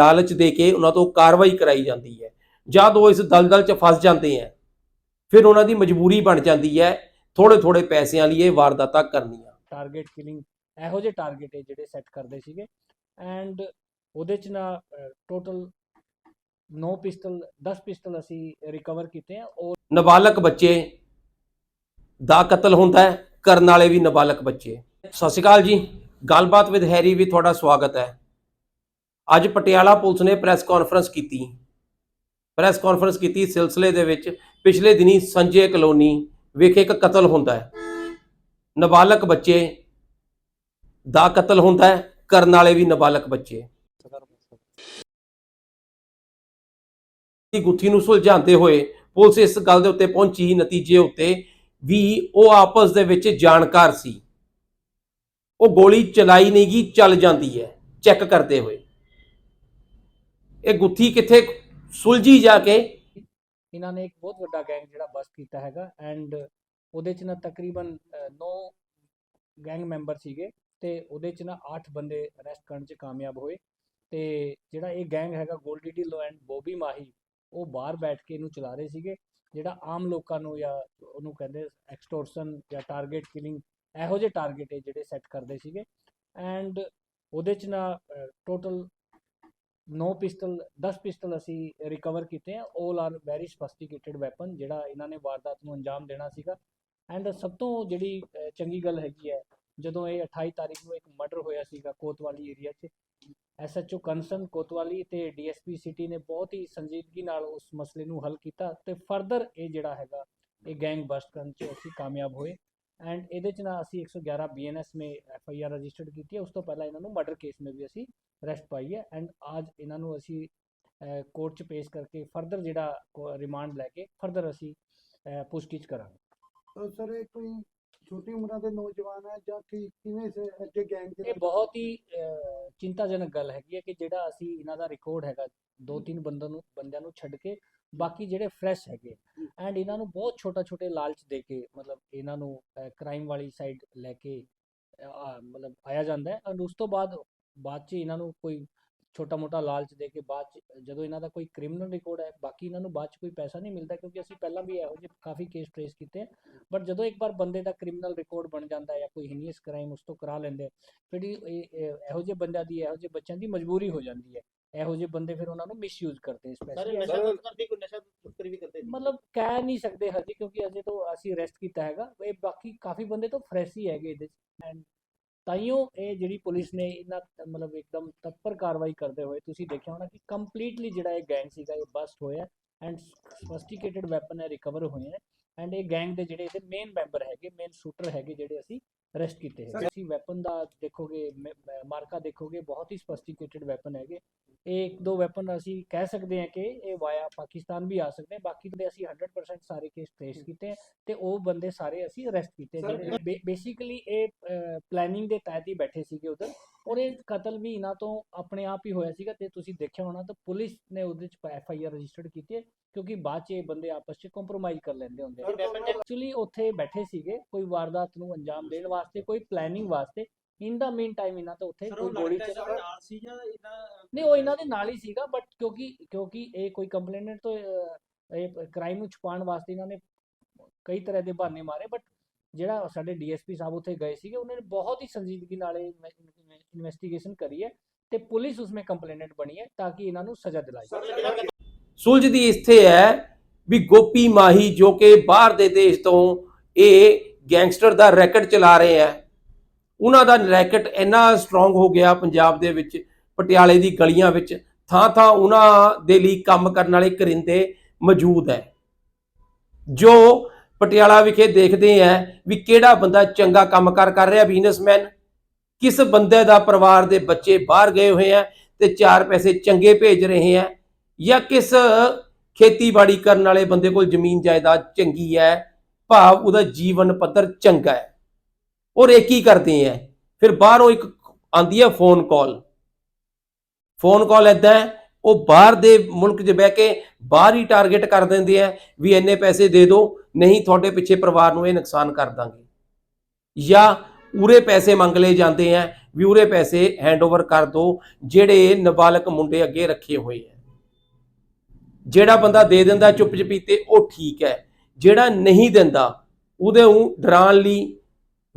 ਲਾਲਚ ਦੇ ਕੇ ਉਹਨਾਂ ਤੋਂ ਕਾਰਵਾਈ ਕਰਾਈ ਜਾਂਦੀ ਹੈ। ਜਦ ਉਹ ਇਸ ਦਲਦਲ 'ਚ ਫਸ ਜਾਂਦੇ ਹੈ। ਫਿਰ ਉਹਨਾਂ ਦੀ ਮਜਬੂਰੀ ਬਣ ਜਾਂਦੀ ਹੈ। ਥੋੜੇ ਥੋੜੇ ਪੈਸਿਆਂ ਲਈ ਇਹ ਵਾਰਦਾਤਾਂ ਕਰਨੀਆਂ। ਟਾਰਗੇਟ ਕਿਲਿੰਗ ਇਹੋ ਜਿਹੇ ਟਾਰਗੇਟ ਹੈ ਜਿਹੜੇ ਸੈੱਟ ਕਰਦੇ ਸੀਗੇ। ਐਂਡ ਉਹਦੇ ਚ ਨਾ ਟੋਟਲ 9 ਪਿਸਟਲ 10 ਪਿਸਟਲ ਅਸੀਂ ਰਿਕਵਰ ਕੀਤੇ ਆ। ਉਹ ਨਾਬਾਲਗ ਬੱਚੇ ਦਾ ਕਤਲ ਹੁੰਦਾ ਹੈ। ਕਰਨ ਵਾਲੇ ਵੀ ਨਾਬਾਲਗ ਬੱਚੇ। ਸਤਿ ਸ਼੍ਰੀ ਅਕਾਲ ਜੀ। ਗੱਲਬਾਤ ਵਿਦ ਹੈਰੀ ਵੀ ਤੁਹਾਡਾ ਸਵਾਗਤ ਹੈ। ਅੱਜ ਪਟਿਆਲਾ ਪੁਲਿਸ ਨੇ ਪ੍ਰੈਸ ਕਾਨਫਰੰਸ ਕੀਤੀ। ਪ੍ਰੈਸ ਕਾਨਫਰੰਸ ਕੀਤੀ ਸਿਲਸਿਲੇ ਦੇ ਵਿੱਚ ਪਿਛਲੇ ਦਿਨੀ ਸੰਜੇ ਕਲੋਨੀ ਵਿਖੇ ਇੱਕ ਕਤਲ ਹੁੰਦਾ ਹੈ। ਨਾਬਾਲਗ ਬੱਚੇ ਦਾ ਕਤਲ ਹੁੰਦਾ ਹੈ, ਕਰਨ ਵਾਲੇ ਵੀ ਨਾਬਾਲਗ ਬੱਚੇ। ਦੀ ਗੁੱਥੀ ਨੂੰ ਸੁਲਝਾਉਂਦੇ ਹੋਏ ਪੁਲਿਸ ਇਸ ਗੱਲ ਦੇ ਉੱਤੇ ਪਹੁੰਚੀ। ਨਤੀਜੇ ਉੱਤੇ ਵੀ ਉਹ ਆਪਸ ਦੇ ਵਿੱਚ ਜਾਣਕਾਰ ਸੀ। ਉਹ ਗੋਲੀ ਚਲਾਈ ਨਹੀਂ ਗਈ ਚੱਲ ਜਾਂਦੀ ਹੈ। ਚੈੱਕ ਕਰਦੇ ਹੋਏ ਇਹ ਗੁੱਥੀ ਕਿੱਥੇ ਸੁਲਝੀ ਜਾ ਕੇ? ਇਹਨਾਂ ਨੇ ਇੱਕ ਬਹੁਤ ਵੱਡਾ ਗੈਂਗ ਜਿਹੜਾ ਬਸਟ ਕੀਤਾ ਹੈਗਾ ਐਂਡ ਉਹਦੇ ਚ ਨਾ ਤਕਰੀਬਨ 9 ਗੈਂਗ ਮੈਂਬਰ ਸੀਗੇ ਤੇ ਉਹਦੇ ਚ ਨਾ 8 ਬੰਦੇ ਅਰੈਸਟ ਕਰਨ ਚ ਕਾਮਯਾਬ ਹੋਏ ਤੇ ਜਿਹੜਾ ਇਹ ਗੈਂਗ ਹੈਗਾ ਗੋਲਡੀ ਢਿੱਲੋਂ ਐਂਡ ਬੋਬੀ ਮਾਹੀ, ਉਹ ਬਾਹਰ ਬੈਠ ਕੇ ਇਹਨੂੰ ਚਲਾ ਰਹੇ ਸੀਗੇ, ਜਿਹੜਾ ਆਮ ਲੋਕਾਂ ਨੂੰ ਜਾਂ ਉਹਨੂੰ ਕਹਿੰਦੇ ਐਕਸਟੋਰਸ਼ਨ ਜਾਂ ਟਾਰਗੇਟ ਕਿਲਿੰਗ ਇਹੋ ਜਿਹੇ ਟਾਰਗੇਟ ਜਿਹੜੇ ਸੈੱਟ ਕਰਦੇ ਸੀਗੇ ਐਂਡ ਉਹਦੇ ਚ ਨਾ ਟੋਟਲ 9 ਪਿਸਟਲ 10 ਪਿਸਟਲ ਅਸੀਂ ਰਿਕਵਰ ਕੀਤੇ ਆ 올 ਆਰ ਵੈਰੀ ਸਫਿਸਟੀਕੇਟਿਡ ਵੈਪਨ ਜਿਹੜਾ ਇਹਨਾਂ ਨੇ ਵਾਰਦਾਤ ਨੂੰ ਅੰਜਾਮ ਦੇਣਾ ਸੀਗਾ। ਐਂਡ ਸਭ ਤੋਂ ਜਿਹੜੀ ਚੰਗੀ ਗੱਲ ਹੈਗੀ ਹੈ, ਜਦੋਂ ਇਹ 28 ਤਾਰੀਖ ਨੂੰ ਇੱਕ ਮਰਡਰ ਹੋਇਆ ਸੀਗਾ ਕੋਤਵਾਲੀ ਏਰੀਆ 'ਚ ਐਸਐਚਓ ਕੰਸਨ ਕੋਤਵਾਲੀ ਤੇ ਡੀਐਸਪੀ ਸਿਟੀ ਨੇ ਬਹੁਤ ਹੀ ਸੰਜੀਦਗੀ ਨਾਲ ਉਸ ਮਸਲੇ ਨੂੰ ਹੱਲ ਕੀਤਾ ਤੇ ਫਰਦਰ ਇਹ ਜਿਹੜਾ ਹੈਗਾ, ਇਹ ਗੈਂਗ ਬਸਟ ਕਰਨ 'ਚ ਅਸੀਂ ਕਾਮਯਾਬ ਹੋਏ। ਐਂਡ ਇਹਦੇ 'ਚ ਨਾ ਅਸੀਂ 111 ਬੀਐਨਐਸ ਮੇ ਐਫਆਈਆਰ ਰਜਿਸਟਰਡ ਕੀਤੀ ਹੈ, ਉਸ ਤੋਂ ਪਹਿਲਾਂ ਇਹਨਾਂ ਨੂੰ ਮਰਡਰ ਕੇਸ ਮੇ ਵੀ ਅਸੀਂ ਅਰੈਸਟ ਪਾਈ ਹੈ ਐਂਡ ਅੱਜ ਇਹਨਾਂ ਨੂੰ ਅਸੀਂ ਕੋਰਟ 'ਚ ਪੇਸ਼ ਕਰਕੇ ਫਰਦਰ ਜਿਹੜਾ ਰਿਮਾਂਡ ਲੈ ਕੇ ਫਰਦਰ ਅਸੀਂ ਪੁੱਛਗਿੱਛ ਕਰਾਂਗੇ। ਸਰ ਇਹ ਕੋਈ ਛੋਟੀ ਉਮਰਾਂ ਦੇ ਨੌਜਵਾਨ ਹੈ ਜਾਂ ਕਿ ਕਿਵੇਂ ਅੱਗੇ ਗੈਂਗ ਦੇ ਇਹ ਬਹੁਤ ਹੀ ਚਿੰਤਾਜਨਕ ਗੱਲ ਹੈਗੀ ਹੈ ਕਿ ਜਿਹੜਾ ਅਸੀਂ ਇਹਨਾਂ ਦਾ ਰਿਕਾਰਡ ਹੈਗਾ ਦੋ ਤਿੰਨ ਬੰਦਿਆਂ ਨੂੰ ਬੰਦਿਆਂ ਨੂੰ ਛੱਡ ਕੇ ਬਾਕੀ ਜਿਹੜੇ ਫਰੈਸ਼ ਹੈਗੇ ਐਂਡ ਇਹਨਾਂ ਨੂੰ ਬਹੁਤ ਛੋਟਾ ਛੋਟੇ ਲਾਲਚ ਦੇ ਕੇ ਮਤਲਬ ਇਹਨਾਂ ਨੂੰ ਕ੍ਰਾਈਮ ਵਾਲੀ ਸਾਈਡ ਲੈ ਕੇ ਮਤਲਬ ਆਇਆ ਜਾਂਦਾ ਹੈ। ਐਂਡ ਉਸ ਤੋਂ ਬਾਅਦ ਬਾਅਦ ਚ ਇਹਨਾਂ ਨੂੰ ਕੋਈ ਛੋਟਾ ਮੋਟਾ ਲਾਲਚ ਦੇ ਕੇ ਬਾਅਦ ਚ ਜਦੋਂ ਇਹਨਾਂ ਦਾ ਕੋਈ ਕ੍ਰਿਮੀਨਲ ਰਿਕਾਰਡ ਹੈ ਬਾਕੀ ਇਹਨਾਂ ਨੂੰ ਬਾਅਦ ਚ ਕੋਈ ਪੈਸਾ ਨਹੀਂ ਮਿਲਦਾ ਕਿਉਂਕਿ ਅਸੀਂ ਪਹਿਲਾਂ ਵੀ ਇਹੋ ਜਿਹੇ ਕਾਫੀ ਕੇਸ ਟ੍ਰੇਸ ਕੀਤੇ ਬਟ ਜਦੋਂ ਇੱਕ ਵਾਰ ਬੰਦੇ ਦਾ ਕ੍ਰਿਮੀਨਲ ਰਿਕਾਰਡ ਬਣ ਜਾਂਦਾ ਹੈ ਜਾਂ ਕੋਈ ਹੀਨੀਅਸ ਕ੍ਰਾਈਮ ਉਸ ਤੋਂ ਕਰਾ ਲੈਂਦੇ ਫਿਰ ਇਹ ਜਿਹੇ ਬੰਦਿਆਂ ਦੀ ਇਹੋ ਜਿਹੇ ਬੱਚਿਆਂ ਦੀ ਮਜਬੂਰੀ ਹੋ ਜਾਂਦੀ ਹੈ। ਇਹੋ ਜਿਹੇ ਬੰਦੇ ਫਿਰ ਉਹਨਾਂ ਨੂੰ ਮਿਸਯੂਜ਼ ਕਰਦੇ ਸਪੈਸ਼ਲੀ ਨਸ਼ਾ ਕਰਦੇ ਕੋਈ ਨਸ਼ਾ ਤਸਕਰੀ ਵੀ ਕਰਦੇ। ਮਤਲਬ ਕਹਿ ਨਹੀਂ ਸਕਦੇ ਹਜੇ ਕਿਉਂਕਿ ਅਜੇ ਤੋਂ ਅਸੀਂ ਅਰੈਸਟ ਕੀਤਾ ਹੈਗਾ। ਇਹ ਬਾਕੀ ਕਾਫੀ ਬੰਦੇ ਤਾਂ ਫਰੈਸ਼ ਹੀ ਹੈਗੇ ਇਹਦੇ ਚ। ਐਂਡ ਤਾਈਓ ਇਹ ਜਿਹੜੀ ਪੁਲਿਸ ਨੇ ਇਹਨਾਂ ਮਤਲਬ ਇੱਕਦਮ ਤਤਪਰ ਕਾਰਵਾਈ ਕਰਦੇ ਹੋਏ ਤੁਸੀਂ ਦੇਖਿਆ ਹੋਣਾ ਕਿ ਕੰਪਲੀਟਲੀ ਜਿਹੜਾ ਇਹ ਗੈਂਗ ਸੀਗਾ ਇਹ ਬਸਟ ਹੋਇਆ ਐਂਡ ਸਫਿਸਟੀਕੇਟਿਡ ਵੈਪਨ ਹੈ ਰਿਕਵਰ ਹੋਏ ਨੇ ਐਂਡ ਇਹ ਗੈਂਗ ਦੇ ਜਿਹੜੇ ਇਹਦੇ ਮੇਨ ਮੈਂਬਰ ਹੈਗੇ ਮੇਨ ਸ਼ੂਟਰ ਹੈਗੇ ਜਿਹੜੇ ਅਸੀਂ ਅਰੈਸਟ ਕੀਤੇ ਹੈ ਤੁਸੀਂ ਵੈਪਨ ਦਾ ਦੇਖੋਗੇ ਮਾਰਕਾ ਦੇਖੋਗੇ ਬਹੁਤ ਹੀ ਸਫਿਸਟੀਕੇਟਿਡ ਵੈਪਨ ਹੈਗੇ। ਇਹ ਇੱਕ ਦੋ ਵੈਪਨ ਅਸੀਂ ਕਹਿ ਸਕਦੇ ਹਾਂ ਕਿ ਇਹ ਵਾਇਆ ਪਾਕਿਸਤਾਨ ਵੀ ਆ ਸਕਦੇ ਨੇ ਬਾਕੀ ਦੇ ਅਸੀਂ 100% ਸਾਰੇ ਕੇਸ ਟ੍ਰੇਸ ਕੀਤੇ ਤੇ ਉਹ ਬੰਦੇ ਸਾਰੇ ਅਸੀਂ ਅਰੈਸਟ ਕੀਤੇ ਜਿਹੜੇ ਬੇਸਿਕਲੀ ਇਹ ਪਲੈਨਿੰਗ ਦੇ ਤਹਿਤ ਹੀ ਬੈਠੇ ਸੀਗੇ ਉਧਰ। ਔਰ ਇਹ ਕਤਲ ਵੀ ਇਹਨਾਂ ਤੋਂ ਆਪਣੇ ਆਪ ਹੀ ਹੋਇਆ ਸੀਗਾ ਤੇ ਤੁਸੀਂ ਦੇਖਿਆ ਹੋਣਾ ਤਾਂ ਪੁਲਿਸ ਨੇ ਉਹਦੇ ਚ ਐਫ ਆਈ ਆਰ ਰਜਿਸਟਰਡ ਕੀਤੀ ਹੈ ਕਿਉਂਕਿ ਬਾਅਦ ਚ ਇਹ ਬੰਦੇ ਆਪਸ ਚ ਕੰਪਰੋਮਾਈਜ਼ ਕਰ ਲੈਂਦੇ ਹੁੰਦੇ ਐਕਚੁਅਲੀ ਉੱਥੇ ਬੈਠੇ ਸੀਗੇ ਕੋਈ ਵਾਰਦਾਤ ਨੂੰ ਅੰਜਾਮ ਦੇਣ ਵਾਸਤੇ ਕੋਈ ਪਲੈਨਿੰਗ ਵਾਸਤੇ। ਇਨ ਦਾ ਮੀਨ ਟਾਈਮ ਇਹਨਾਂ ਤੋਂ ਉੱਥੇ ਕੋਈ ਗੋਲੀ ਚੱਲ ਨਾਲ ਸੀ ਜਾਂ ਇਹਨਾਂ ਨਹੀਂ ਉਹ ਇਹਨਾਂ ਦੇ ਨਾਲ ਹੀ ਸੀਗਾ ਬਟ ਕਿਉਂਕਿ ਕਿਉਂਕਿ ਇਹ ਕੋਈ ਕੰਪਲੇਨਟ ਤੋਂ ਇਹ ਕ੍ਰਾਈਮ ਨੂੰ ਛੁਪਾਉਣ ਵਾਸਤੇ ਇਹਨਾਂ ਨੇ ਕਈ ਤਰ੍ਹਾਂ ਦੇ ਬਹਾਨੇ ਮਾਰੇ ਬਟ ਜਿਹੜਾ ਸਾਡੇ ਡੀਐਸਪੀ ਸਾਹਿਬ ਉੱਥੇ ਗਏ ਸੀਗੇ ਉਹਨਾਂ ਨੇ ਬਹੁਤ ਹੀ ਸੰਜੀਦਗੀ ਨਾਲ ਇਨਵੈਸਟੀਗੇਸ਼ਨ ਕਰੀ ਹੈ ਤੇ ਪੁਲਿਸ ਉਸਮੇ ਕੰਪਲੇਨਟ ਬਣੀ ਹੈ ਤਾਂ ਕਿ ਇਹਨਾਂ ਨੂੰ ਸਜ਼ਾ ਦਿਲਾਈ ਜਾਵੇ। ਸੁਲਝਦੀ ਇੱਥੇ ਹੈ ਵੀ ਗੋਪੀ ਮਾਹੀ ਜੋ ਕਿ ਬਾਹਰ ਦੇ ਦੇਸ਼ ਤੋਂ ਇਹ ਗੈਂਗਸਟਰ ਦਾ ਰੈਕਟ ਚਲਾ ਰਹੇ ਆ ਉਹਨਾਂ ਦਾ ਰੈਕਟ ਇੰਨਾ ਸਟਰੋਂਗ ਹੋ ਗਿਆ ਪੰਜਾਬ ਦੇ ਵਿੱਚ, ਪਟਿਆਲੇ ਦੀ ਗਲੀਆਂ ਵਿੱਚ, ਥਾਂ ਥਾਂ ਉਹਨਾਂ ਦੇ ਲਈ ਕੰਮ ਕਰਨ ਵਾਲੇ ਕਰਿੰਦੇ ਮੌਜੂਦ ਹੈ। ਜੋ ਪਟਿਆਲਾ ਵਿਖੇ ਦੇਖਦੇ ਆ ਵੀ ਕਿਹੜਾ ਬੰਦਾ ਚੰਗਾ ਕੰਮ ਕੰਮਕਾਰ ਕਰ ਰਿਹਾ ਬਿਜ਼ਨਸਮੈਨ ਕਿਸ ਬੰਦੇ ਦਾ ਪਰਿਵਾਰ ਦੇ ਬੱਚੇ ਬਾਹਰ ਗਏ ਹੋਏ ਆ ਤੇ ਚਾਰ ਪੈਸੇ ਚੰਗੇ ਭੇਜ ਰਹੇ ਆ ਜਾਂ ਕਿਸ ਖੇਤੀਬਾੜੀ ਕਰਨ ਵਾਲੇ ਬੰਦੇ ਕੋਲ ਜ਼ਮੀਨ ਜਾਇਦਾਦ ਚੰਗੀ ਹੈ, ਭਾਵ ਉਹਦਾ ਜੀਵਨ ਪੱਧਰ ਚੰਗਾ ਹੈ। ਔਰ ਇਹ ਕੀ ਕਰਦੇ ਹੈ ਫਿਰ ਬਾਹਰੋਂ ਇੱਕ ਆਂਦੀ ਹੈ ਫੋਨ ਕਾਲ ਫੋਨ ਕਾਲ ਐਦਾਂ ਹੈ ਉਹ ਬਾਹਰ ਦੇ ਮੁਲਕ 'ਚ ਬਹਿ ਕੇ ਬਾਹਰ ਹੀ ਟਾਰਗੇਟ ਕਰ ਦਿੰਦੇ ਆ ਵੀ ਇੰਨੇ ਪੈਸੇ ਦੇ ਦਿਓ ਨਹੀਂ ਤੁਹਾਡੇ ਪਿੱਛੇ ਪਰਿਵਾਰ ਨੂੰ ਇਹ ਨੁਕਸਾਨ ਕਰ ਦਾਂਗੇ। ਜਾਂ ਉਰੇ ਪੈਸੇ ਮੰਗ ਲਏ ਜਾਂਦੇ ਆ ਵੀ ਉਰੇ ਪੈਸੇ ਹੈਂਡਓਵਰ ਕਰ ਦਿਓ ਜਿਹੜੇ ਨਾਬਾਲਗ ਮੁੰਡੇ ਅੱਗੇ ਰੱਖੇ ਹੋਏ ਆ ਜਿਹੜਾ ਬੰਦਾ ਦੇ ਦਿੰਦਾ ਚੁੱਪ ਚਪੀਤੇ ਉਹ ਠੀਕ ਹੈ ਜਿਹੜਾ ਨਹੀਂ ਦਿੰਦਾ, ਉਹਦੇ ਨੂੰ ਡਰਾਉਣ ਲਈ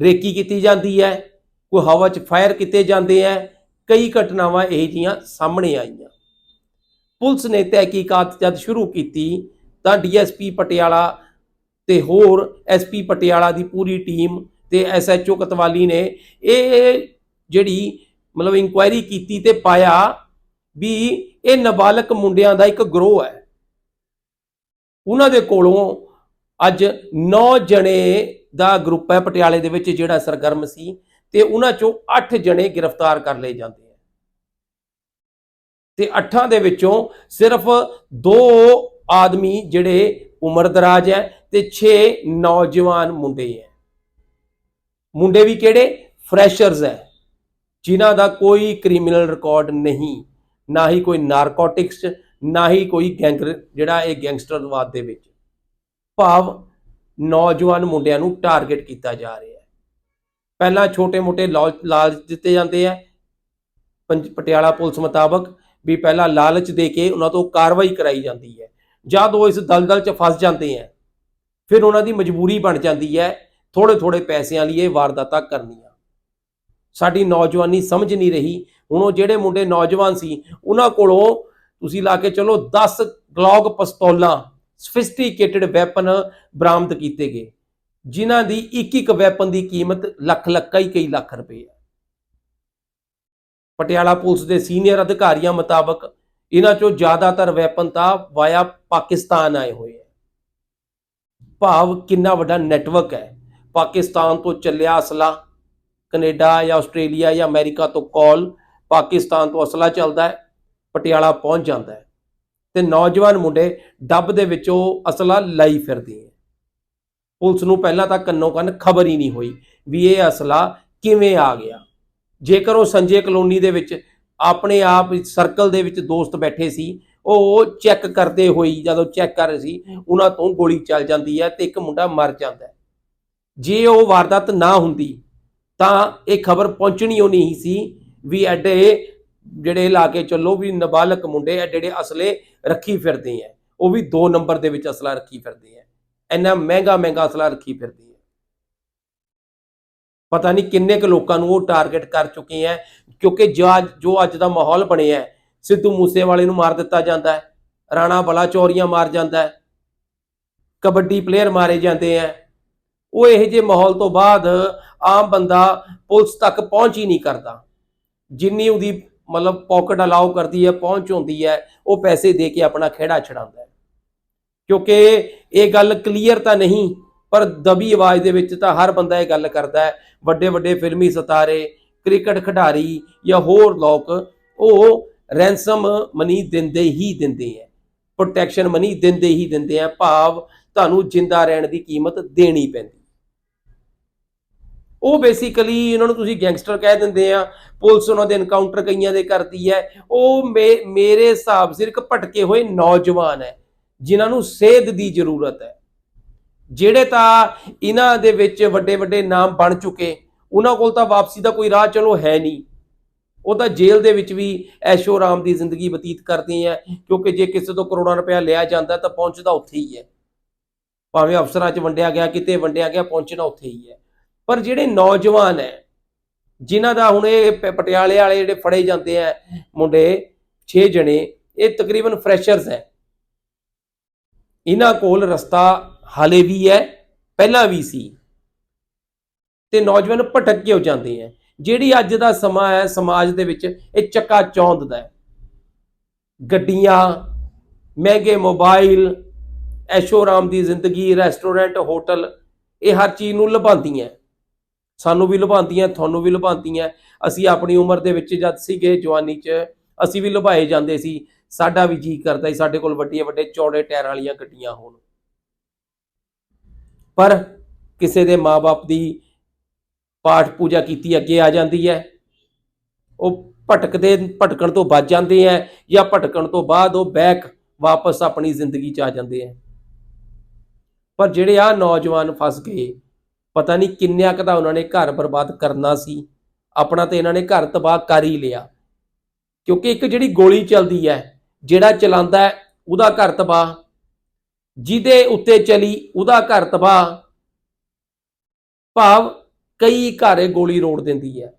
ਰੇਕੀ ਕੀਤੀ ਜਾਂਦੀ ਹੈ, ਕੋਈ ਹਵਾ 'ਚ ਫਾਇਰ ਕੀਤੇ ਜਾਂਦੇ ਹੈ, ਕਈ ਘਟਨਾਵਾਂ ਇਹ ਜੀਆਂ ਸਾਹਮਣੇ ਆਈਆਂ। ਪੁਲਿਸ ਨੇ ਤਹਿਕੀਕਾਤ ਜਦ ਸ਼ੁਰੂ ਕੀਤੀ, ਤਾਂ ਡੀਐਸਪੀ ਪਟਿਆਲਾ ਤੇ ਹੋਰ ਐਸਪੀ ਪਟਿਆਲਾ ਦੀ ਪੂਰੀ ਟੀਮ ਤੇ ਐਸਐਚਓ ਕਤਵਾਲੀ ਨੇ ਇਹ ਜਿਹੜੀ ਮਤਲਬ ਇਨਕੁਆਇਰੀ ਕੀਤੀ ਤੇ ਪਾਇਆ ਵੀ ਇਹ ਨਾਬਾਲਗ ਮੁੰਡਿਆਂ ਦਾ ਇੱਕ ਗਰੋਹ ਹੈ। ਉਹਨਾਂ ਦੇ ਕੋਲੋਂ ਅੱਜ 9 ਜਣੇ ਦਾ ਗਰੁੱਪ ਹੈ ਪਟਿਆਲੇ ਦੇ ਵਿੱਚ ਜਿਹੜਾ ਸਰਗਰਮ ਸੀ ਤੇ ਉਹਨਾਂ ਚੋਂ 8 ਜਣੇ ਗ੍ਰਿਫਤਾਰ ਕਰ ਲਏ ਜਾਂਦੇ ਆ। ਤੇ 8 ਦੇ ਵਿੱਚੋਂ ਸਿਰਫ 2 ਆਦਮੀ ਜਿਹੜੇ ਉਮਰਦਰਾਜ ਹੈ ਤੇ 6 ਨੌਜਵਾਨ ਮੁੰਡੇ ਹੈ। ਮੁੰਡੇ ਵੀ ਕਿਹੜੇ? ਫਰੈਸ਼ਰਸ ਹੈ, ਜਿਨ੍ਹਾਂ ਦਾ ਕੋਈ ਕ੍ਰਿਮੀਨਲ ਰਿਕਾਰਡ ਨਹੀਂ, ਨਾ ਹੀ ਕੋਈ ਨਾਰਕੋਟਿਕਸ, ਨਾ ਹੀ ਕੋਈ ਗੈਂਗ ਜਿਹੜਾ ਇਹ ਗੈਂਗਸਟਰਵਾਦ ਦੇ ਵਿੱਚ। ਭਾਵ ਨੌਜਵਾਨ ਮੁੰਡਿਆਂ ਨੂੰ ਟਾਰਗੇਟ ਕੀਤਾ ਜਾ ਰਿਹਾ ਹੈ। ਪਹਿਲਾਂ ਛੋਟੇ-ਮੋਟੇ ਲਾਲਚ ਦਿੱਤੇ ਜਾਂਦੇ ਆ। ਪੰਜ- ਪਟਿਆਲਾ ਪੁਲਿਸ ਮੁਤਾਬਕ ਵੀ ਪਹਿਲਾਂ ਲਾਲਚ ਦੇ ਕੇ ਉਹਨਾਂ ਤੋਂ ਕਾਰਵਾਈ ਕਰਾਈ ਜਾਂਦੀ ਹੈ। ਜਦ ਉਹ ਇਸ ਦਲਦਲ 'ਚ ਫਸ ਜਾਂਦੇ ਆ, ਫਿਰ ਉਹਨਾਂ ਦੀ ਮਜਬੂਰੀ ਬਣ ਜਾਂਦੀ ਹੈ। ਥੋੜੇ-ਥੋੜੇ ਪੈਸਿਆਂ ਲਈ ਇਹ ਵਾਰਦਾਤਾਂ ਕਰਨੀਆਂ। ਸਾਡੀ ਨੌਜਵਾਨੀ ਸਮਝ ਨਹੀਂ ਰਹੀ। ਹੁਣ ਉਹ ਜਿਹੜੇ ਮੁੰਡੇ ਨੌਜਵਾਨ ਸੀ, ਉਹਨਾਂ ਕੋਲੋਂ ਤੁਸੀਂ ਲਾ ਕੇ ਚਲੋ 10 ਗਲੌਗ ਪਿਸਤੌਲਾਂ ਸਫਿਸਟੀਕੇਟਿਡ ਵੈਪਨ ਬਰਾਮਦ ਕੀਤੇ ਗਏ, ਜਿਨ੍ਹਾਂ ਦੀ ਇੱਕ ਇੱਕ ਵੈਪਨ ਦੀ ਕੀਮਤ ਲੱਖ ਲੱਖ ਹੀ ਕਈ ਲੱਖ ਰੁਪਏ ਹੈ। ਪਟਿਆਲਾ ਪੁਲਿਸ ਦੇ ਸੀਨੀਅਰ ਅਧਿਕਾਰੀਆਂ ਮੁਤਾਬਕ ਇਹਨਾਂ ਚੋਂ ਜ਼ਿਆਦਾਤਰ ਵੈਪਨ ਤਾਂ ਵਾਇਆ ਪਾਕਿਸਤਾਨ ਆਏ ਹੋਏ ਹੈ। ਭਾਵ ਕਿੰਨਾ ਵੱਡਾ ਨੈਟਵਰਕ ਹੈ। ਪਾਕਿਸਤਾਨ ਤੋਂ ਚੱਲਿਆ ਅਸਲਾ, ਕੈਨੇਡਾ ਜਾਂ ਆਸਟ੍ਰੇਲੀਆ ਜਾਂ ਅਮਰੀਕਾ ਤੋਂ ਕਾਲ ਪਾਕਿਸਤਾਨ ਤੋਂ ਅਸਲਾ ਚੱਲਦਾ ਹੈ, ਪਟਿਆਲਾ ਪਹੁੰਚ ਜਾਂਦਾ ਹੈ। ਤੇ ਨੌਜਵਾਨ ਮੁੰਡੇ ਡੱਬ ਦੇ ਵਿੱਚੋਂ ਅਸਲਾ ਲਾਈ ਫਿਰਦੇ ਹੈ ਪੁਲਿਸ ਨੂੰ ਪਹਿਲਾਂ ਤਾਂ ਕੰਨੋ ਕੰਨ ਖਬਰ ਹੀ ਨਹੀਂ ਹੋਈ ਵੀ ਇਹ ਅਸਲਾ ਕਿਵੇਂ ਆ ਗਿਆ। ਜੇਕਰ ਉਹ ਸੰਜੇ ਕਲੋਨੀ ਦੇ ਵਿੱਚ ਆਪਣੇ ਆਪ ਸਰਕਲ ਦੇ ਵਿੱਚ ਦੋਸਤ ਬੈਠੇ ਸੀ, ਉਹ ਚੈੱਕ ਕਰਦੇ ਹੋਈ ਜਦੋਂ ਚੈੱਕ ਕਰ ਰਹੇ ਸੀ, ਉਹਨਾਂ ਤੋਂ ਗੋਲੀ ਚੱਲ ਜਾਂਦੀ ਹੈ ਤੇ ਇੱਕ ਮੁੰਡਾ ਮਰ ਜਾਂਦਾ ਹੈ। ਜੇ ਉਹ ਵਾਰਦਾਤ ਨਾ ਹੁੰਦੀ, ਤਾਂ ਇਹ ਖਬਰ ਪਹੁੰਚਣੀ ਉਹ ਨਹੀਂ ਸੀ ਵੀ ਐਡੇ ਜਿਹੜੇ ਲਾ ਕੇ ਚੱਲੋ ਵੀ ਨਾਬਾਲਗ ਮੁੰਡੇ, ਐਡੇ ਜਿਹੜੇ ਅਸਲੇ ਰੱਖੀ ਫਿਰਦੇ ਹੈ। ਉਹ ਵੀ 2 ਨੰਬਰ ਦੇ ਵਿੱਚ ਅਸਲਾ ਰੱਖੀ ਫਿਰਦੇ ਹੈ। ਇੰਨਾ ਮਹਿੰਗਾ ਮਹਿੰਗਾ ਅਸਲਾ ਰੱਖੀ ਫਿਰਦੇ ਹੈ। ਪਤਾ ਨਹੀਂ ਕਿੰਨੇ ਕੁ ਲੋਕਾਂ ਨੂੰ ਉਹ ਟਾਰਗੇਟ ਕਰ ਚੁੱਕੇ ਹੈ ਕਿਉਂਕਿ ਜੋ ਅੱਜ ਦਾ ਮਾਹੌਲ ਬਣਿਆ ਹੈ, ਸਿੱਧੂ ਮੂਸੇਵਾਲੇ ਨੂੰ ਮਾਰ ਦਿੱਤਾ ਜਾਂਦਾ ਹੈ ਰਾਣਾ ਬਲਾ ਚੌਰੀਆਂ ਮਾਰ ਜਾਂਦਾ ਹੈ ਕਬੱਡੀ ਪਲੇਅਰ ਮਾਰੇ ਜਾਂਦੇ ਆ ਉਹ ਇਹੋ ਜਿਹੇ ਮਾਹੌਲ ਤੋਂ ਬਾਅਦ ਆਮ ਬੰਦਾ ਪੁਲਿਸ ਤੱਕ ਪਹੁੰਚ ਹੀ ਨਹੀਂ ਕਰਦਾ। ਜਿੰਨੀ ਉਹਦੀ ਮਤਲਬ ਪਾਕਟ ਅਲਾਉ ਕਰਦੀ ਹੈ, ਪਹੁੰਚ ਹੁੰਦੀ ਹੈ, ਉਹ ਪੈਸੇ ਦੇ ਕੇ ਆਪਣਾ ਖਿਹੜਾ ਛਡਾਉਂਦਾ ਹੈ। ਕਿਉਂਕਿ ਇਹ ਗੱਲ ਕਲੀਅਰ ਤਾਂ ਨਹੀਂ, ਪਰ ਦਬੀ ਆਵਾਜ਼ ਦੇ ਵਿੱਚ ਤਾਂ ਹਰ ਬੰਦਾ ਇਹ ਗੱਲ ਕਰਦਾ ਹੈ ਵੱਡੇ ਵੱਡੇ ਫਿਲਮੀ ਸਿਤਾਰੇ, ਕ੍ਰਿਕਟ ਖਿਡਾਰੀ ਜਾਂ ਹੋਰ ਲੋਕ, ਉਹ ਰੈਂਸਮ ਮਨੀ ਦਿੰਦੇ ਹੀ ਦਿੰਦੇ ਹੈ। ਪ੍ਰੋਟੈਕਸ਼ਨ ਮਨੀ ਦਿੰਦੇ ਹੀ ਦਿੰਦੇ ਆ ਭਾਵ ਤੁਹਾਨੂੰ ਜਿੰਦਾ ਰਹਿਣ ਦੀ ਕੀਮਤ ਦੇਣੀ ਪੈਂਦੀ ਉਹ ਬੇਸਿਕਲੀ ਇਹਨਾਂ ਨੂੰ ਤੁਸੀਂ ਗੈਂਗਸਟਰ ਕਹਿ ਦਿੰਦੇ ਆ, ਪੁਲਿਸ ਉਹਨਾਂ ਦੇ ਐਨਕਾਊਂਟਰ ਕਈਆਂ ਦੇ ਕਰਦੀ ਹੈ, ਉਹ ਮੇ- ਮੇਰੇ ਹਿਸਾਬ ਸਿਰ ਇੱਕ ਭਟਕੇ ਹੋਏ ਨੌਜਵਾਨ ਹੈ, ਜਿਨ੍ਹਾਂ ਨੂੰ ਸੇਧ ਦੀ ਜ਼ਰੂਰਤ ਹੈ। ਜਿਹੜੇ ਤਾਂ ਇਹਨਾਂ ਦੇ ਵਿੱਚ ਵੱਡੇ ਵੱਡੇ ਨਾਮ ਬਣ ਚੁੱਕੇ, ਉਹਨਾਂ ਕੋਲ ਤਾਂ ਵਾਪਸੀ ਦਾ ਕੋਈ ਰਾਹ ਚਲੋ ਹੈ ਨਹੀਂ। ਉਹ ਤਾਂ ਜੇਲ੍ਹ ਦੇ ਵਿੱਚ ਵੀ ਐਸ਼ੋ ਆਰਾਮ ਦੀ ਜ਼ਿੰਦਗੀ ਬਤੀਤ ਕਰਦੇ ਆ ਕਿਉਂਕਿ ਜੇ ਕਿਸੇ ਤੋਂ ਕਰੋੜਾਂ ਰੁਪਇਆ ਲਿਆ ਜਾਂਦਾ ਤਾਂ ਪਹੁੰਚਦਾ ਉੱਥੇ ਹੀ ਹੈ। ਭਾਵੇਂ ਅਫਸਰਾਂ 'ਚ ਵੰਡਿਆ ਗਿਆ, ਕਿਤੇ ਵੰਡਿਆ ਗਿਆ, ਪਹੁੰਚਣਾ ਉੱਥੇ ਹੀ ਹੈ। ਪਰ ਜਿਹੜੇ ਨੌਜਵਾਨ ਹੈ, ਜਿਨ੍ਹਾਂ ਦਾ ਹੁਣ ਇਹ ਪਟਿਆਲੇ ਵਾਲੇ ਜਿਹੜੇ ਫੜੇ ਜਾਂਦੇ ਆ ਮੁੰਡੇ 6 ਜਣੇ, ਇਹ ਤਕਰੀਬਨ ਫਰੈਸ਼ਰਸ ਹੈ। ਇਹਨਾਂ ਕੋਲ ਰਸਤਾ ਹਾਲੇ ਵੀ ਹੈ, ਪਹਿਲਾਂ ਵੀ ਸੀ। ਤੇ ਨੌਜਵਾਨ ਭਟਕ ਕੇ ਹੋ ਜਾਂਦੇ ਆ। ਜਿਹੜੀ ਅੱਜ ਦਾ ਸਮਾਂ ਹੈ, ਸਮਾਜ ਦੇ ਵਿੱਚ ਇਹ ਚੱਕਾ ਚੌਂਦ ਦਾ ਹੈ। ਗੱਡੀਆਂ, ਮਹਿੰਗੇ ਮੋਬਾਈਲ, ਐਸ਼ੋ ਆਰਾਮ ਦੀ ਜ਼ਿੰਦਗੀ, ਰੈਸਟੋਰੈਂਟ, ਹੋਟਲ, ਇਹ ਹਰ ਚੀਜ਼ ਨੂੰ ਲੁਭਾਉਂਦੀਆਂ। ਸਾਨੂੰ ਵੀ ਲੁਭਾਉਂਦੀਆਂ, ਤੁਹਾਨੂੰ ਵੀ ਲੁਭਾਉਂਦੀਆਂ। ਅਸੀਂ ਆਪਣੀ ਉਮਰ ਦੇ ਵਿੱਚ ਜਦ ਸੀਗੇ ਜਵਾਨੀ 'ਚ, ਅਸੀਂ ਵੀ ਲੁਭਾਏ ਜਾਂਦੇ ਸੀ। ਸਾਡਾ ਵੀ ਜੀ ਕਰਦਾ ਸੀ, ਸਾਡੇ ਕੋਲ ਵੱਡੀਆਂ ਵੱਡੇ ਚੌੜੇ ਟਾਇਰਾਂ ਵਾਲੀਆਂ ਗੱਡੀਆਂ ਹੋਣ। ਪਰ ਕਿਸੇ ਦੇ ਮਾਪੇ ਦੀ ਪਾਠ ਪੂਜਾ ਕੀਤੀ ਅੱਗੇ ਆ ਜਾਂਦੀ ਹੈ। ਉਹ ਭਟਕਦੇ, ਭਟਕਣ ਤੋਂ ਬਚ ਜਾਂਦੇ ਹੈ ਜਾਂ ਭਟਕਣ ਤੋਂ ਬਾਅਦ ਉਹ ਬੈਕ ਵਾਪਸ ਆਪਣੀ ਜ਼ਿੰਦਗੀ 'ਚ ਆ ਜਾਂਦੇ ਹੈ। ਪਰ ਜਿਹੜੇ ਆ ਨੌਜਵਾਨ ਫਸ ਗਏ ਪਤਾ ਨਹੀਂ ਕਿੰਨਿਆ ਕੁ ਦਾ ਉਹਨਾਂ ਨੇ ਘਰ ਬਰਬਾਦ ਕਰਨਾ ਸੀ। ਆਪਣਾ ਤੇ ਇਹਨਾਂ ਨੇ ਘਰ ਤਬਾਹ ਕਰ ਹੀ ਲਿਆ। ਕਿਉਂਕਿ ਇੱਕ ਜਿਹੜੀ ਗੋਲੀ ਚੱਲਦੀ ਹੈ, ਜਿਹੜਾ ਚਲਾਉਂਦਾ ਉਹਦਾ ਘਰ ਤਬਾਹ। ਜਿਹਦੇ ਉੱਤੇ ਚਲੀ, ਉਹਦਾ ਘਰ ਤਬਾਹ। ਭਾਵ ਕਈ ਘਰੇ ਗੋਲੀ ਰੋੜ ਦਿੰਦੀ ਹੈ।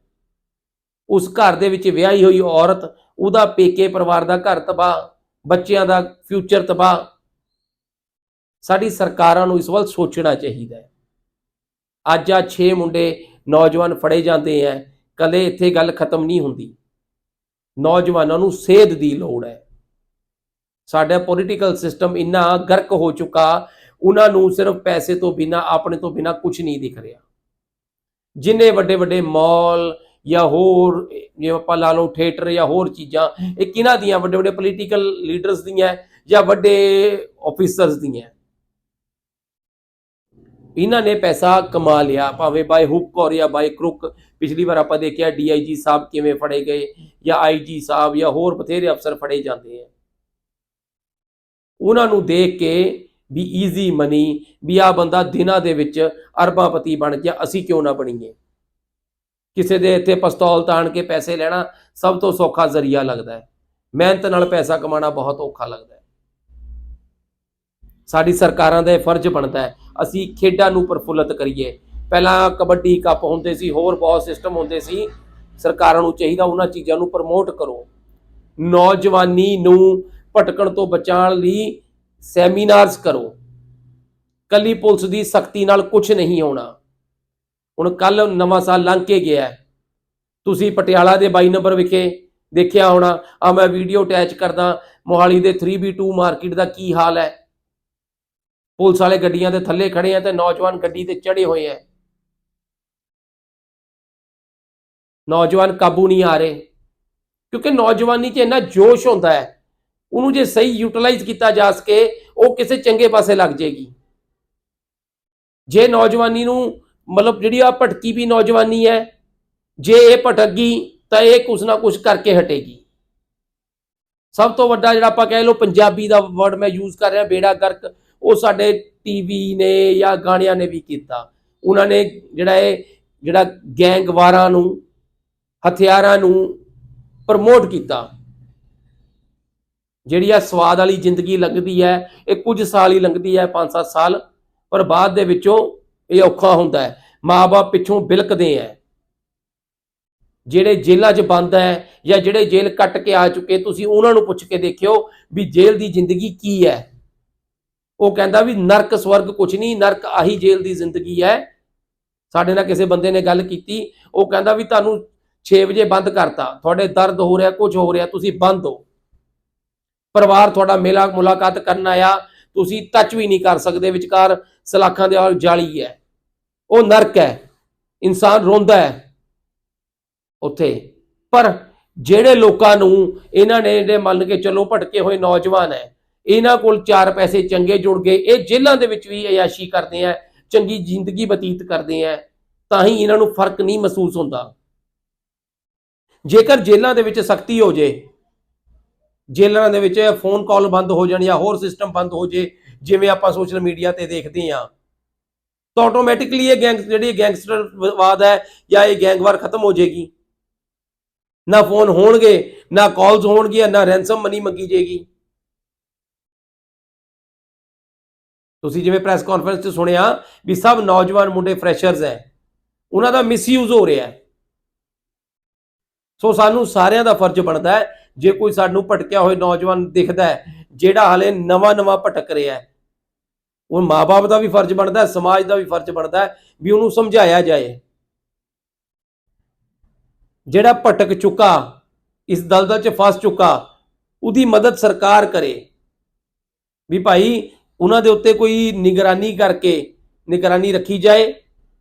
ਉਸ ਘਰ ਦੇ ਵਿੱਚ ਵਿਆਹੀ ਹੋਈ ਔਰਤ, ਉਹਦਾ ਪੇਕੇ ਪਰਿਵਾਰ ਦਾ ਘਰ ਤਬਾਹ, ਬੱਚਿਆਂ ਦਾ ਫਿਊਚਰ ਤਬਾਹ। ਸਾਡੀ ਸਰਕਾਰਾਂ ਨੂੰ ਇਸ ਵੱਲ ਸੋਚਣਾ ਚਾਹੀਦਾ ਹੈ। ਅੱਜ ਆ 6 ਮੁੰਡੇ ਨੌਜਵਾਨ ਫੜੇ ਜਾਂਦੇ ਹੈ ਕਦੇ ਇੱਥੇ ਗੱਲ ਖਤਮ ਨਹੀਂ ਹੁੰਦੀ। ਨੌਜਵਾਨਾਂ ਨੂੰ ਸੇਧ ਦੀ ਲੋੜ ਹੈ ਸਾਡਾ ਪੋਲੀਟੀਕਲ ਸਿਸਟਮ ਇੰਨਾ ਗਰਕ ਹੋ ਚੁੱਕਾ, ਉਹਨਾਂ ਨੂੰ ਸਿਰਫ ਪੈਸੇ ਤੋਂ ਬਿਨਾ, ਆਪਣੇ ਤੋਂ ਬਿਨਾ ਕੁਝ ਨਹੀਂ ਦਿਖ ਰਿਹਾ। ਜਿੰਨੇ ਵੱਡੇ ਵੱਡੇ ਮਾਲ ਜਾਂ ਹੋਰ, ਜਿਵੇਂ ਆਪਾਂ ਲਾ ਲਓ ਥੀਏਟਰ ਜਾਂ ਹੋਰ ਚੀਜ਼ਾਂ, ਇਹ ਕਿਹਨਾਂ ਦੀਆਂ? ਵੱਡੇ ਵੱਡੇ ਪੋਲੀਟੀਕਲ ਲੀਡਰਸ ਦੀਆਂ ਜਾਂ ਵੱਡੇ ਆਫੀਸਰਸ ਦੀਆਂ? ਇਹਨਾਂ ਨੇ ਪੈਸਾ ਕਮਾ ਲਿਆ, ਭਾਵੇਂ ਬਾਈ ਹੁੱਕ ਔਰ ਜਾਂ ਬਾਈ ਕ੍ਰੁਕ ਪਿਛਲੀ ਵਾਰ ਆਪਾਂ ਦੇਖਿਆ ਡੀਆਈਜੀ ਸਾਹਿਬ ਕਿਵੇਂ ਫੜੇ ਗਏ ਜਾਂ ਆਈਜੀ ਸਾਹਿਬ ਜਾਂ ਹੋਰ ਬਥੇਰੇ ਅਫਸਰ ਫੜੇ ਜਾਂਦੇ ਆ। ਉਹਨਾਂ ਨੂੰ ਦੇਖ ਕੇ ਵੀ ਈਜ਼ੀ ਮਨੀ ਵੀ ਆ ਬੰਦਾ ਦਿਨਾਂ ਦੇ ਵਿੱਚ ਅਰਬਾਪਤੀ ਬਣ ਗਿਆ, ਅਸੀਂ ਕਿਉਂ ਨਾ ਬਣੀਏ? ਕਿਸੇ ਦੇ ਇੱਥੇ ਪਸਤੌਲ ਤਾਣ ਕੇ ਪੈਸੇ ਲੈਣਾ ਸਭ ਤੋਂ ਸੌਖਾ ਜ਼ਰੀਆ ਲੱਗਦਾ ਹੈ। ਮਿਹਨਤ ਨਾਲ ਪੈਸਾ ਕਮਾਉਣਾ ਬਹੁਤ ਔਖਾ ਲੱਗਦਾ ਹੈ। ਸਾਡੀ ਸਰਕਾਰਾਂ ਦਾ ਇਹ ਫਰਜ਼ ਬਣਦਾ ਹੈ ਅਸੀਂ ਖੇਡਾਂ ਨੂੰ ਪ੍ਰਫੁੱਲਤ ਕਰੀਏ। ਪਹਿਲਾਂ ਕਬੱਡੀ ਕੱਪ ਹੁੰਦੇ ਸੀ, ਹੋਰ ਬਹੁਤ ਸਿਸਟਮ ਹੁੰਦੇ ਸੀ। ਸਰਕਾਰਾਂ ਨੂੰ ਚਾਹੀਦਾ ਉਹਨਾਂ ਚੀਜ਼ਾਂ ਨੂੰ ਪ੍ਰਮੋਟ ਕਰੋ। ਨੌਜਵਾਨੀ ਨੂੰ ਭਟਕਣ ਤੋਂ ਬਚਾਉਣ ਲਈ ਸੈਮੀਨਾਰਸ ਕਰੋ। ਕੱਲੀ ਪੁਲਿਸ ਦੀ ਸਖਤੀ ਨਾਲ ਕੁਝ ਨਹੀਂ ਹੋਣਾ। ਹੁਣ ਕੱਲ ਨਵਾਂ ਸਾਲ ਲੰਘ ਕੇ ਗਿਆ ਤੁਸੀਂ ਪਟਿਆਲਾ ਦੇ 22 ਨੰਬਰ ਵਿਖੇ ਦੇਖਿਆ ਹੋਣਾ। ਆ ਮੈਂ ਵੀਡੀਓ ਅਟੈਚ ਕਰਦਾ। ਮੋਹਾਲੀ ਦੇ 3B2 ਮਾਰਕੀਟ ਦਾ ਕੀ ਹਾਲ ਹੈ। ਪੁਲਿਸ ਵਾਲੇ ਗੱਡੀਆਂ ਦੇ ਥੱਲੇ ਖੜੇ ਆ ਤੇ ਨੌਜਵਾਨ ਗੱਡੀ ਤੇ ਚੜੇ ਹੋਏ ਆ। ਨੌਜਵਾਨ ਕਾਬੂ ਨਹੀਂ ਆ ਰਹੇ, ਕਿਉਂਕਿ ਨੌਜਵਾਨੀ 'ਚ ਇੰਨਾ ਜੋਸ਼ ਹੁੰਦਾ ਹੈ। ਉਹਨੂੰ ਜੇ ਸਹੀ ਯੂਟਿਲਾਈਜ਼ ਕੀਤਾ ਜਾ ਸਕੇ, ਉਹ ਕਿਸੇ ਚੰਗੇ ਪਾਸੇ ਲੱਗ ਜਾਏਗੀ। ਜੇ ਨੌਜਵਾਨੀ ਨੂੰ ਮਤਲਬ ਜਿਹੜੀ ਆ ਭਟਕੀ ਵੀ ਨੌਜਵਾਨੀ ਹੈ, ਜੇ ਇਹ ਭਟਕ ਗਈ ਤਾਂ ਇਹ ਕੁਛ ਨਾ ਕੁਛ ਕਰਕੇ ਹਟੇਗੀ। ਸਭ ਤੋਂ ਵੱਡਾ ਜਿਹੜਾ ਆਪਾਂ ਕਹਿ ਲਓ ਪੰਜਾਬੀ ਦਾ ਵਰਡ ਮੈਂ ਯੂਜ਼ ਕਰ ਰਿਹਾ, ਬੇੜਾ ਗਰਕ। ਉਹ ਸਾਡੇ ਟੀਵੀ ਨੇ ਜਾਂ ਗਾਣਿਆਂ ਨੇ ਵੀ ਕੀਤਾ। ਉਹਨਾਂ ਨੇ ਜਿਹੜਾ ਇਹ, ਜਿਹੜਾ ਗੈਂਗਵਾਰਾਂ ਨੂੰ, ਹਥਿਆਰਾਂ ਨੂੰ ਪ੍ਰਮੋਟ ਕੀਤਾ। ਜਿਹੜੀ ਆ ਸਵਾਦ ਵਾਲੀ ਜ਼ਿੰਦਗੀ ਲੰਘਦੀ ਹੈ, ਇਹ ਕੁਝ ਸਾਲ ਹੀ ਲੰਘਦੀ ਹੈ 5-7 ਸਾਲ, ਪਰ ਬਾਅਦ ਦੇ ਵਿੱਚੋਂ ਇਹ ਔਖਾ ਹੁੰਦਾ ਹੈ। ਮਾਪੇ ਪਿੱਛੋਂ ਬਿਲਕਦੇ ਹੈ। ਜਿਹੜੇ ਜੇਲ੍ਹਾਂ 'ਚ ਬੰਦ ਹੈ ਜਾਂ ਜਿਹੜੇ ਜੇਲ੍ਹ ਕੱਟ ਕੇ ਆ ਚੁੱਕੇ, ਤੁਸੀਂ ਉਹਨਾਂ ਨੂੰ ਪੁੱਛ ਕੇ ਦੇਖਿਓ ਵੀ ਜੇਲ੍ਹ ਦੀ ਜ਼ਿੰਦਗੀ ਕੀ ਹੈ। ਉਹ ਕਹਿੰਦਾ ਵੀ ਨਰਕ ਸਵਰਗ ਕੁਝ ਨਹੀਂ, ਨਰਕ ਆਹੀ ਜੇਲ੍ਹ ਦੀ ਜ਼ਿੰਦਗੀ ਹੈ। ਸਾਡੇ ਨਾਲ ਕਿਸੇ ਬੰਦੇ ਨੇ ਗੱਲ ਕੀਤੀ, ਉਹ ਕਹਿੰਦਾ ਵੀ ਤੁਹਾਨੂੰ 6 ਵਜੇ ਬੰਦ ਕਰਤਾ। ਤੁਹਾਡੇ ਦਰਦ ਹੋ ਰਿਹਾ ਕੁਝ ਹੋ ਰਿਹਾ, ਤੁਸੀਂ ਬੰਦ ਹੋ। ਪਰਿਵਾਰ ਤੁਹਾਡਾ ਮੇਲਾ ਮੁਲਾਕਾਤ ਕਰਨ ਆਇਆ, ਤੁਸੀਂ ਟੱਚ ਵੀ ਨਹੀਂ ਕਰ ਸਕਦੇ, ਵਿਚਕਾਰ ਸਲਾਖਾਂ ਦੇ ਔਰ ਜਾਲੀ ਹੈ। ਉਹ ਨਰਕ ਹੈ, ਇਨਸਾਨ ਰੋਂਦਾ ਹੈ ਉੱਥੇ। ਪਰ ਜਿਹੜੇ ਲੋਕਾਂ ਨੂੰ, ਇਹਨਾਂ ਨੇ ਜਿਹੜੇ ਮੰਨ ਕੇ ਚੱਲੋ ਭਟਕੇ ਹੋਏ ਨੌਜਵਾਨ ਹੈ ਇਹਨਾਂ ਕੋਲ ਚਾਰ ਪੈਸੇ ਚੰਗੇ ਜੁੜ ਗਏ, ਇਹ ਜੇਲ੍ਹਾਂ ਦੇ ਵਿੱਚ ਵੀ ਅਯਾਸ਼ੀ ਕਰਦੇ ਆ, ਚੰਗੀ ਜ਼ਿੰਦਗੀ ਬਤੀਤ ਕਰਦੇ ਆ, ਤਾਂ ਹੀ ਇਹਨਾਂ ਨੂੰ ਫ਼ਰਕ ਨਹੀਂ ਮਹਿਸੂਸ ਹੁੰਦਾ। ਜੇਕਰ ਜੇਲ੍ਹਾਂ ਦੇ ਵਿੱਚ ਸਖਤੀ ਹੋ ਜੇ, ਜੇਲ੍ਹਾਂ ਦੇ ਵਿੱਚ ਫੋਨ ਕਾਲ ਬੰਦ ਹੋ ਜਾਣ ਜਾਂ ਹੋਰ ਸਿਸਟਮ ਬੰਦ ਹੋ ਜੇ, ਜਿਵੇਂ ਆਪਾਂ ਸੋਸ਼ਲ ਮੀਡੀਆ ਤੇ ਦੇਖਦੇ ਆ, ਤਾਂ ਆਟੋਮੈਟਿਕਲੀ ਇਹ ਗੈਂਗ ਜਿਹੜੀ ਗੈਂਗਸਟਰਵਾਦ ਹੈ ਜਾਂ ਇਹ ਗੈਂਗਵਾਰ ਖਤਮ ਹੋ ਜਾਏਗੀ ਨਾ ਫੋਨ ਹੋਣਗੇ, ਨਾ ਕਾਲਸ ਹੋਣਗੀਆਂ, ਨਾ ਰੈਂਸਮ ਮਨੀ ਮੰਗੀ ਜਾਏਗੀ ਤੁਸੀਂ ਜਿਵੇਂ ਪ੍ਰੈਸ ਕਾਨਫਰੰਸ 'ਚ ਸੁਣਿਆ ਵੀ ਸਭ ਨੌਜਵਾਨ ਮੁੰਡੇ ਫਰੈਸ਼ਰਸ ਹੈ ਉਹਨਾਂ ਦਾ ਮਿਸਯੂਜ਼ ਹੋ ਰਿਹਾ ਹੈ ਸੋ ਸਾਨੂੰ ਸਾਰਿਆਂ ਦਾ ਫਰਜ਼ ਬਣਦਾ ਹੈ ਜੇ ਕੋਈ ਸਾਨੂੰ ਭਟਕਿਆ ਹੋਇਆ ਨੌਜਵਾਨ ਦਿਖਦਾ ਹੈ ਜਿਹੜਾ ਹਾਲੇ ਨਵਾਂ ਨਵਾਂ ਭਟਕ ਰਿਹਾ ਹੈ ਉਹ ਮਾਪੇ ਦਾ ਵੀ ਫਰਜ਼ ਬਣਦਾ ਹੈ ਸਮਾਜ ਦਾ ਵੀ ਫਰਜ਼ ਬਣਦਾ ਹੈ ਵੀ ਉਹਨੂੰ ਸਮਝਾਇਆ ਜਾਏ। ਜਿਹੜਾ ਭਟਕ ਚੁੱਕਾ, ਇਸ ਦਲਦਲ 'ਚ ਫਸ ਚੁੱਕਾ, ਉਹਦੀ ਮਦਦ ਸਰਕਾਰ ਕਰੇ। ਵੀ ਭਾਈ ਉਹਨਾਂ ਦੇ ਉੱਤੇ ਕੋਈ ਨਿਗਰਾਨੀ ਕਰਕੇ ਨਿਗਰਾਨੀ ਰੱਖੀ ਜਾਏ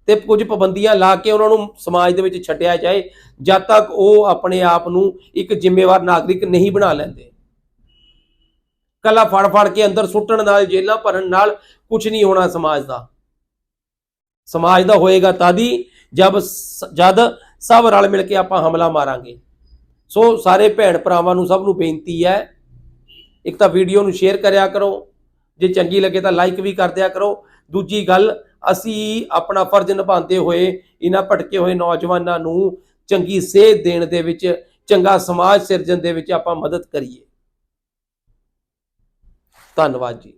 ਤੇ ਕੁਝ ਪਾਬੰਦੀਆਂ ਲਾ ਕੇ ਉਹਨਾਂ ਨੂੰ ਸਮਾਜ ਦੇ ਵਿੱਚ ਛੱਡਿਆ ਜਾਏ, ਜਦ ਤੱਕ ਉਹ ਆਪਣੇ ਆਪ ਨੂੰ ਇੱਕ ਜ਼ਿੰਮੇਵਾਰ ਨਾਗਰਿਕ ਨਹੀਂ ਬਣਾ ਲੈਂਦੇ। ਕੱਲਾ ਫੜ ਫੜ ਕੇ ਅੰਦਰ ਸੁੱਟਣ ਨਾਲ ਜੇਲਾਂ ਭਰਨ ਨਾਲ ਕੁਝ ਨਹੀਂ ਹੋਣਾ ਸਮਾਜ ਦਾ। ਸਮਾਜ ਦਾ ਹੋਏਗਾ ਤਾਦੀ, ਜਦ ਸ- ਜਦ ਸਭ ਰਲ ਮਿਲ ਕੇ ਆਪਾਂ ਹਮਲਾ ਮਾਰਾਂਗੇ। ਸੋ ਸਾਰੇ ਭੈਣ ਭਰਾਵਾਂ ਨੂੰ ਸਭ ਨੂੰ ਬੇਨਤੀ ਹੈ, ਇੱਕ ਤਾਂ ਵੀਡੀਓ ਨੂੰ ਸ਼ੇਅਰ ਕਰਿਆ ਕਰੋ ਜੇ ਚੰਗੀ ਲੱਗੇ ਤਾਂ ਲਾਈਕ ਵੀ ਕਰ ਦਿਆ ਕਰੋ। ਦੂਜੀ ਗੱਲ, ਅਸੀਂ ਆਪਣਾ ਫਰਜ਼ ਨਿਭਾਉਂਦੇ ਹੋਏ, ਇਹਨਾਂ ਭਟਕੇ ਹੋਏ ਨੌਜਵਾਨਾਂ ਨੂੰ ਚੰਗੀ ਸੇਧ ਦੇਣ ਦੇ ਵਿੱਚ, ਚੰਗਾ ਸਮਾਜ ਸਿਰਜਣ ਦੇ ਵਿੱਚ ਆਪਾਂ ਮਦਦ ਕਰੀਏ। ਧੰਨਵਾਦ ਜੀ।